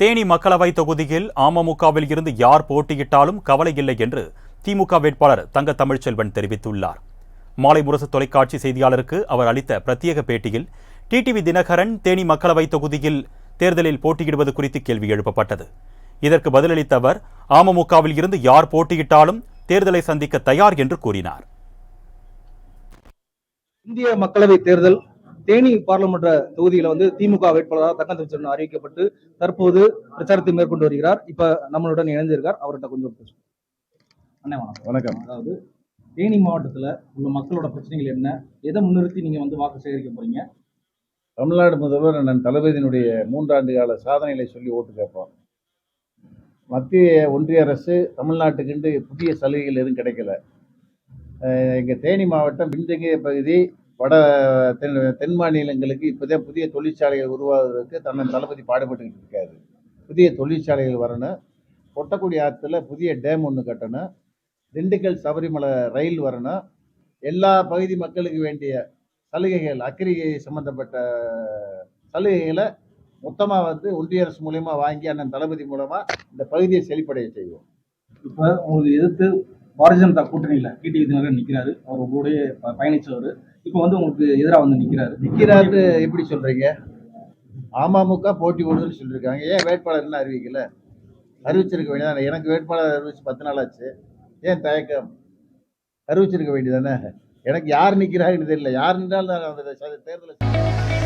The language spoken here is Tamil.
தேனி மக்களவை தொகுதியில் அமமுகவில் இருந்து யார் போட்டியிட்டாலும் கவலை இல்லை என்று திமுக வேட்பாளர் தங்க தமிழ்ச்செல்வன் தெரிவித்துள்ளார். மாலை முரசு தொலைக்காட்சி செய்தியாளருக்கு அவர் அளித்த பிரத்யேக பேட்டியில் டிடிவி தினகரன் தேனி மக்களவை தொகுதியில் தேர்தலில் போட்டியிடுவது குறித்து கேள்வி எழுப்பப்பட்டது. இதற்கு பதிலளித்த அவர் அமமுகவில் இருந்து யார் போட்டியிட்டாலும் தேர்தலை சந்திக்க தயார் என்று கூறினார். இந்திய மக்களவை தேர்தல் தேனி பாராளுமன்ற தொகுதியில வந்து திமுக வேட்பாளராக தக்கம் தமிழ்ச்செல்வன் அறிவிக்கப்பட்டு தற்போது பிரச்சாரத்தை மேற்கொண்டு வருகிறார். இப்ப நம்மளுடன் இணைந்திருக்கார். அவர்கிட்ட கொஞ்சம் பேசுவோம். அண்ணே வணக்கம். வணக்கம். அதாவது தேனி மாவட்டத்துல உள்ள மக்களோட பிரச்சனைகள் என்ன? எதை முன்னிறுத்தி நீங்க வந்து வாக்கு சேகரிக்க போறீங்க? தமிழ்நாடு முதல்வர் அண்ணன் தளபதியினுடைய மூன்றாண்டு கால சாதனைகளை சொல்லி ஓட்டு கேட்போம். மத்திய ஒன்றிய அரசு தமிழ்நாட்டுக்குண்டு புதிய சலுகைகள் எதுவும் கிடைக்கல. அஹ் எங்க தேனி மாவட்டம் பின்தங்கிய பகுதி வட தென் தென் மாநிலங்களுக்கு இப்போதான் புதிய தொழிற்சாலைகள் உருவாவதற்கு தன்னை தளபதி பாடுபட்டுக்கிட்டு இருக்காரு. புதிய தொழிற்சாலைகள் வரணும். கொட்டக்குடி ஆற்றுல புதிய டேம் ஒன்று கட்டணும். திண்டுக்கல் சபரிமலை ரயில் வரணும். எல்லா பகுதி மக்களுக்கு வேண்டிய சலுகைகள் அக்கிரிகை சம்மந்தப்பட்ட சலுகைகளை மொத்தமாக வந்து ஒன்றிய அரசு மூலயமா வாங்கி அண்ணன் தளபதி மூலமாக இந்த பகுதியை செழிப்படைய செய்வோம். இப்போ உங்களுக்கு எதிர்த்து பாரதிய ஜனதா கூட்டணியில டிடிவி தினகரன் நிக்கிறாரு. அவர் உங்களுடைய ப- பயணிச்சவர். இப்ப வந்து உங்களுக்கு எதிராக வந்து நிக்கிறாரு. நிற்கிறாரு எப்படி சொல்றீங்க? அமமுக போட்டி போடுதுன்னு சொல்லியிருக்காங்க ஏன் வேட்பாளர் என்ன அறிவிக்கல? அறிவிச்சிருக்க வேண்டியதானே? எனக்கு வேட்பாளர் அறிவிச்சு பத்து நாள் ஆச்சு. ஏன் தயக்கம்? அறிவிச்சிருக்க வேண்டியதானே? எனக்கு யார் நிற்கிறாருன்னு தெரியல. யார் நின்றாலும் நான் அந்த தேர்தலை